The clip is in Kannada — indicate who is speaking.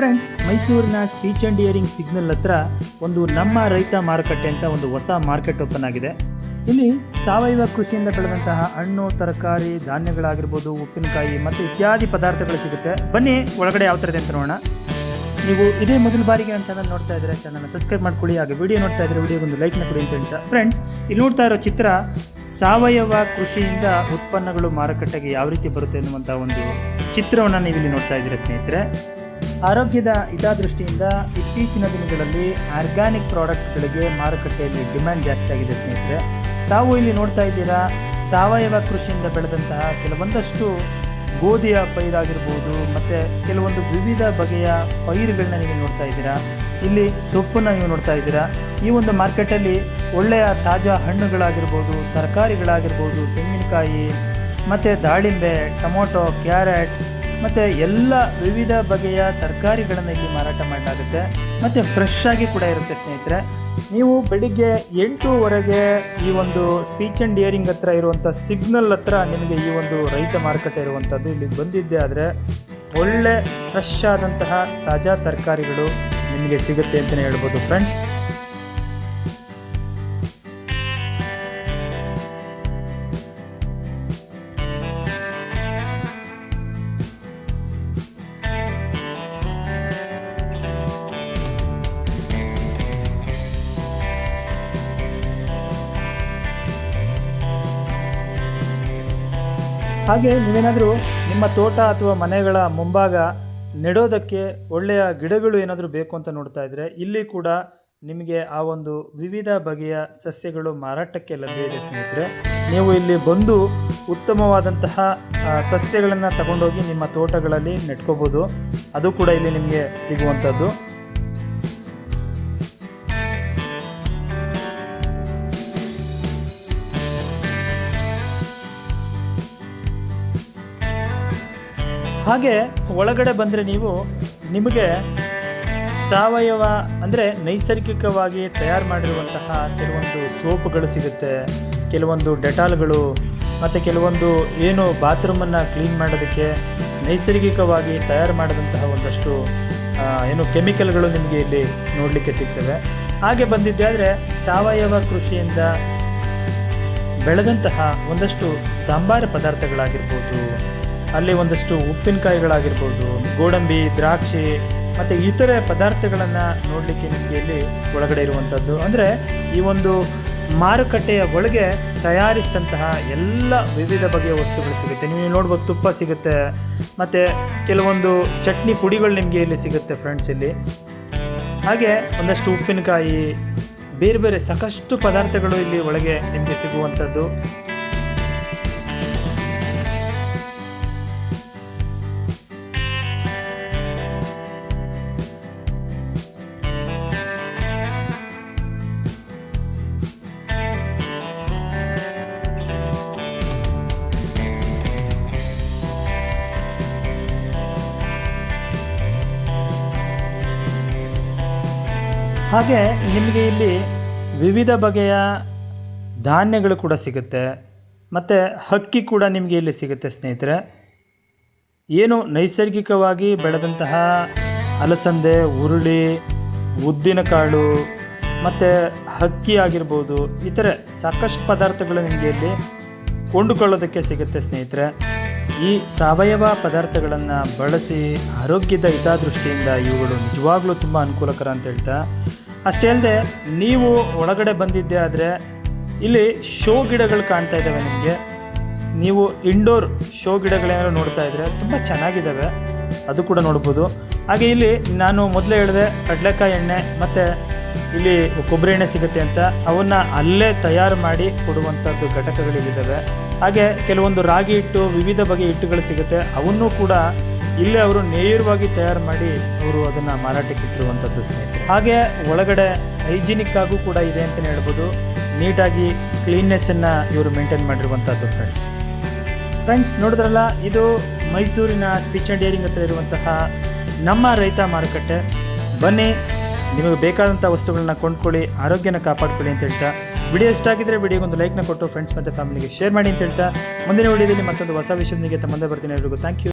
Speaker 1: ಫ್ರೆಂಡ್ಸ್ ಮೈಸೂರಿನ ಸ್ಪೀಚ್ ಅಂಡ್ ಇಯರಿಂಗ್ ಸಿಗ್ನಲ್ ಹತ್ರ ಒಂದು ನಮ್ಮ ರೈತ ಮಾರುಕಟ್ಟೆ ಅಂತ ಒಂದು ಹೊಸ ಮಾರ್ಕೆಟ್ ಓಪನ್ ಆಗಿದೆ. ಇಲ್ಲಿ ಸಾವಯವ ಕೃಷಿಯಿಂದ ಬೆಳೆದಂತಹ ಹಣ್ಣು, ತರಕಾರಿ, ಧಾನ್ಯಗಳಾಗಿರ್ಬೋದು, ಉಪ್ಪಿನಕಾಯಿ ಮತ್ತು ಇತ್ಯಾದಿ ಪದಾರ್ಥಗಳು ಸಿಗುತ್ತೆ. ಬನ್ನಿ, ಒಳಗಡೆ ಯಾವ ಥರ ಇದೆ ಅಂತ ನೋಡೋಣ. ನೀವು ಇದೇ ಮೊದಲ ಬಾರಿಗೆ ನನ್ನ ಚಾನಲ್ ನೋಡ್ತಾ ಇದ್ರೆ ಚಾನಲ್ನ ಸಬ್ಸ್ಕ್ರೈಬ್ ಮಾಡ್ಕೊಳ್ಳಿ. ಹಾಗೆ ವಿಡಿಯೋ ನೋಡ್ತಾ ಇದ್ರೆ ವಿಡಿಯೋಗೆ ಒಂದು ಲೈಕ್ನ ಕೊಡಿ ಅಂತ ಹೇಳ್ತಾ. ಫ್ರೆಂಡ್ಸ್ ಇಲ್ಲಿ ನೋಡ್ತಾ ಇರೋ ಚಿತ್ರ ಸಾವಯವ ಕೃಷಿಯಿಂದ ಉತ್ಪನ್ನಗಳು ಮಾರುಕಟ್ಟೆಗೆ ಯಾವ ರೀತಿ ಬರುತ್ತೆ ಅನ್ನುವಂಥ ಒಂದು ಚಿತ್ರವನ್ನು ನೀವು ಇಲ್ಲಿ ನೋಡ್ತಾ ಇದ್ದೀರಾ ಸ್ನೇಹಿತರೆ. ಆರೋಗ್ಯದ ಹಿತದೃಷ್ಟಿಯಿಂದ ಇತ್ತೀಚಿನ ದಿನಗಳಲ್ಲಿ ಆರ್ಗ್ಯಾನಿಕ್ ಪ್ರಾಡಕ್ಟ್ಗಳಿಗೆ ಮಾರುಕಟ್ಟೆಯಲ್ಲಿ ಡಿಮ್ಯಾಂಡ್ ಜಾಸ್ತಿ ಆಗಿದೆ ಸ್ನೇಹಿತರೆ. ತಾವು ಇಲ್ಲಿ ನೋಡ್ತಾ ಇದ್ದೀರಾ, ಸಾವಯವ ಕೃಷಿಯಿಂದ ಬೆಳೆದಂತಹ ಕೆಲವೊಂದಷ್ಟು ಗೋಧಿಯ ಪೈರಾಗಿರ್ಬೋದು, ಮತ್ತು ಕೆಲವೊಂದು ವಿವಿಧ ಬಗೆಯ ಪೈರುಗಳನ್ನ ನೀವು ನೋಡ್ತಾ ಇದ್ದೀರಾ. ಇಲ್ಲಿ ಸೊಪ್ಪನ್ನು ನೀವು ನೋಡ್ತಾ ಇದ್ದೀರಾ. ಈ ಒಂದು ಮಾರ್ಕೆಟಲ್ಲಿ ಒಳ್ಳೆಯ ತಾಜಾ ಹಣ್ಣುಗಳಾಗಿರ್ಬೋದು, ತರಕಾರಿಗಳಾಗಿರ್ಬೋದು, ತೆಂಗಿನಕಾಯಿ, ಮತ್ತು ದಾಳಿಂಬೆ, ಟೊಮೊಟೊ, ಕ್ಯಾರೆಟ್ ಮತ್ತು ಎಲ್ಲ ವಿವಿಧ ಬಗೆಯ ತರಕಾರಿಗಳನ್ನು ಇಲ್ಲಿ ಮಾರಾಟ ಮಾಡಲಾಗುತ್ತೆ. ಮತ್ತು ಫ್ರೆಶ್ ಆಗಿ ಕೂಡ ಇರುತ್ತೆ ಸ್ನೇಹಿತರೆ. ನೀವು ಬೆಳಿಗ್ಗೆ ಎಂಟೂವರೆಗೆ ಈ ಒಂದು ಸ್ಪೀಚ್ ಆ್ಯಂಡ್ ಇಯರಿಂಗ್ ಹತ್ರ ಇರುವಂಥ ಸಿಗ್ನಲ್ ಹತ್ರ ನಿಮಗೆ ಈ ಒಂದು ರೈತ ಮಾರುಕಟ್ಟೆ ಇರುವಂಥದ್ದು ಇಲ್ಲಿಗೆ ಬಂದಿದ್ದೆ ಆದರೆ ಒಳ್ಳೆ ಫ್ರೆಶ್ ಆದಂತಹ ತಾಜಾ ತರಕಾರಿಗಳು ನಿಮಗೆ ಸಿಗುತ್ತೆ ಅಂತಲೇ ಹೇಳ್ಬೋದು ಫ್ರೆಂಡ್ಸ್ ಹಾಗೆ ನೀವೇನಾದರೂ ನಿಮ್ಮ ತೋಟ ಅಥವಾ ಮನೆಗಳ ಮುಂಭಾಗ ನೆಡೋದಕ್ಕೆ ಒಳ್ಳೆಯ ಗಿಡಗಳು ಏನಾದರೂ ಬೇಕು ಅಂತ ನೋಡ್ತಾ ಇದ್ದರೆ ಇಲ್ಲಿ ಕೂಡ ನಿಮಗೆ ಆ ಒಂದು ವಿವಿಧ ಬಗೆಯ ಸಸ್ಯಗಳು ಮಾರಾಟಕ್ಕೆ ಲಭ್ಯ ಇದೆ ಸ್ನೇಹಿತರೆ. ನೀವು ಇಲ್ಲಿ ಬಂದು ಉತ್ತಮವಾದಂತಹ ಸಸ್ಯಗಳನ್ನು ತಗೊಂಡೋಗಿ ನಿಮ್ಮ ತೋಟಗಳಲ್ಲಿ ನೆಟ್ಕೋಬೋದು. ಅದು ಕೂಡ ಇಲ್ಲಿ ನಿಮಗೆ ಸಿಗುವಂಥದ್ದು. ಹಾಗೆ ಒಳಗಡೆ ಬಂದರೆ ನೀವು ನಿಮಗೆ ಸಾವಯವ ಅಂದರೆ ನೈಸರ್ಗಿಕವಾಗಿ ತಯಾರು ಮಾಡಿರುವಂತಹ ಕೆಲವೊಂದು ಸೋಪುಗಳು ಸಿಗುತ್ತೆ, ಕೆಲವೊಂದು ಡೆಟಾಲ್ಗಳು, ಮತ್ತು ಕೆಲವೊಂದು ಏನು ಬಾತ್ರೂಮನ್ನು ಕ್ಲೀನ್ ಮಾಡೋದಕ್ಕೆ ನೈಸರ್ಗಿಕವಾಗಿ ತಯಾರು ಮಾಡಿದಂತಹ ಒಂದಷ್ಟು ಏನು ಕೆಮಿಕಲ್ಗಳು ನಿಮಗೆ ಇಲ್ಲಿ ನೋಡಲಿಕ್ಕೆ ಸಿಗ್ತವೆ. ಹಾಗೆ ಬಂದಿದ್ದೆ ಆದರೆ ಸಾವಯವ ಕೃಷಿಯಿಂದ ಬೆಳೆದಂತಹ ಒಂದಷ್ಟು ಸಾಂಬಾರ ಪದಾರ್ಥಗಳಾಗಿರ್ಬೋದು. ಅಲ್ಲಿ ಒಂದಷ್ಟು ಉಪ್ಪಿನಕಾಯಿಗಳಾಗಿರ್ಬೋದು, ಗೋಡಂಬಿ, ದ್ರಾಕ್ಷಿ ಮತ್ತು ಇತರೆ ಪದಾರ್ಥಗಳನ್ನು ನೋಡಲಿಕ್ಕೆ ನಿಮಗೆ ಇಲ್ಲಿ ಒಳಗಡೆ ಇರುವಂಥದ್ದು ಅಂದರೆ ಈ ಒಂದು ಮಾರುಕಟ್ಟೆಯ ಒಳಗೆ ತಯಾರಿಸಿದಂತಹ ಎಲ್ಲ ವಿವಿಧ ಬಗೆಯ ವಸ್ತುಗಳು ಸಿಗುತ್ತೆ. ನೀವು ನೋಡ್ಬೋದು ತುಪ್ಪ ಸಿಗುತ್ತೆ, ಮತ್ತು ಕೆಲವೊಂದು ಚಟ್ನಿ ಪುಡಿಗಳು ನಿಮಗೆ ಇಲ್ಲಿ ಸಿಗುತ್ತೆ ಫ್ರೆಂಡ್ಸ್ ಇಲ್ಲಿ. ಹಾಗೆ ಒಂದಷ್ಟು ಉಪ್ಪಿನಕಾಯಿ, ಬೇರೆ ಬೇರೆ ಸಾಕಷ್ಟು ಪದಾರ್ಥಗಳು ಇಲ್ಲಿ ಒಳಗೆ ನಿಮಗೆ ಸಿಗುವಂಥದ್ದು ಹಾಗೆ ನಿಮಗೆ ಇಲ್ಲಿ ವಿವಿಧ ಬಗೆಯ ಧಾನ್ಯಗಳು ಕೂಡ ಸಿಗುತ್ತೆ. ಮತ್ತು ಹಕ್ಕಿ ಕೂಡ ನಿಮಗೆ ಇಲ್ಲಿ ಸಿಗುತ್ತೆ ಸ್ನೇಹಿತರೆ. ಏನು ನೈಸರ್ಗಿಕವಾಗಿ ಬೆಳೆದಂತಹ ಅಲಸಂದೆ ಉರುಳಿ ಉದ್ದಿನಕಾಳು, ಮತ್ತು ಹಕ್ಕಿ ಆಗಿರ್ಬೋದು, ಇತರೆ ಸಾಕಷ್ಟು ಪದಾರ್ಥಗಳು ನಿಮಗೆ ಇಲ್ಲಿ ಕೊಂಡುಕೊಳ್ಳೋದಕ್ಕೆ ಸಿಗುತ್ತೆ ಸ್ನೇಹಿತರೆ. ಈ ಸಾವಯವ ಪದಾರ್ಥಗಳನ್ನು ಬಳಸಿ ಆರೋಗ್ಯದ ಹಿತದೃಷ್ಟಿಯಿಂದ ಇವುಗಳು ನಿಜವಾಗ್ಲೂ ತುಂಬ ಅನುಕೂಲಕರ ಅಂತ ಹೇಳ್ತಾ ಅಷ್ಟೇ ಅಲ್ಲದೆ ನೀವು ಒಳಗಡೆ ಬಂದಿದ್ದೆ ಆದರೆ ಇಲ್ಲಿ ಶೋ ಗಿಡಗಳು ಕಾಣ್ತಾ ಇದ್ದಾವೆ ನಿಮಗೆ. ನೀವು ಇಂಡೋರ್ ಶೋ ಗಿಡಗಳೇನಾದ್ರು ನೋಡ್ತಾ ಇದ್ದರೆ ತುಂಬ ಚೆನ್ನಾಗಿದ್ದಾವೆ. ಅದು ಕೂಡ ನೋಡ್ಬೋದು. ಹಾಗೆ ಇಲ್ಲಿ ನಾನು ಮೊದಲೇ ಹೇಳಿದೆ, ಕಡಲೆಕಾಯಿ ಎಣ್ಣೆ ಮತ್ತು ಇಲ್ಲಿ ಕೊಬ್ಬರಿ ಎಣ್ಣೆ ಸಿಗುತ್ತೆ ಅಂತ. ಅವನ್ನು ಅಲ್ಲೇ ತಯಾರು ಮಾಡಿ ಕೊಡುವಂಥದ್ದು ಘಟಕಗಳಿದ್ದಾವೆ ಹಾಗೆ ಕೆಲವೊಂದು ರಾಗಿ ಹಿಟ್ಟು, ವಿವಿಧ ಬಗೆಯ ಹಿಟ್ಟುಗಳು ಸಿಗುತ್ತೆ. ಅವನ್ನು ಕೂಡ ಇಲ್ಲೇ ಅವರು ನೇರವಾಗಿ ತಯಾರು ಮಾಡಿ ಅವರು ಅದನ್ನು ಮಾರಾಟಕ್ಕೆ ಇಟ್ಟಿರುವಂಥದ್ದು ಸ್ನೇಹಿತರೆ. ಹಾಗೆ ಒಳಗಡೆ ಹೈಜಿನಿಕ್ ಆಗೂ ಕೂಡ ಇದೆ ಅಂತಲೇ ಹೇಳ್ಬೋದು. ನೀಟಾಗಿ ಕ್ಲೀನ್ನೆಸ್ಸನ್ನು ಇವರು ಮೇಂಟೈನ್ ಮಾಡಿರುವಂಥದ್ದು ಫ್ರೆಂಡ್ಸ್ ಫ್ರೆಂಡ್ಸ್ ನೋಡಿದ್ರಲ್ಲ, ಇದು ಮೈಸೂರಿನ ಸ್ಪೀಚ್ ಆ್ಯಂಡ್ ಡೇರಿಂಗ್ ಹತ್ರ ಇರುವಂತಹ ನಮ್ಮ ರೈತ ಮಾರುಕಟ್ಟೆ. ಬನ್ನಿ, ನಿಮಗೆ ಬೇಕಾದಂಥ ವಸ್ತುಗಳನ್ನ ಕೊಂಡ್ಕೊಳ್ಳಿ, ಆರೋಗ್ಯನ ಕಾಪಾಡ್ಕೊಳ್ಳಿ ಅಂತ ಹೇಳ್ತಾ. ವಿಡಿಯೋ ಇಷ್ಟ ಆಗಿದ್ರೆ ವಿಡಿಯೋಗೊಂದು ಲೈಕ್ನ ಕೊಟ್ಟು ಫ್ರೆಂಡ್ಸ್ ಮತ್ತು ಫ್ಯಾಮಿಲಿಗೆ ಶೇರ್ ಮಾಡಿ ಅಂತ ಹೇಳ್ತಾ. ಮುಂದಿನ ವಿಡಿಯೋದಲ್ಲಿ ಮತ್ತೊಂದು ಹೊಸ ವಿಷಯದೊಂದಿಗೆ ತಮ್ಮ ಮುಂದೆ ಬರ್ತೀನಿ ಎಲ್ರಿಗೂ. Thank you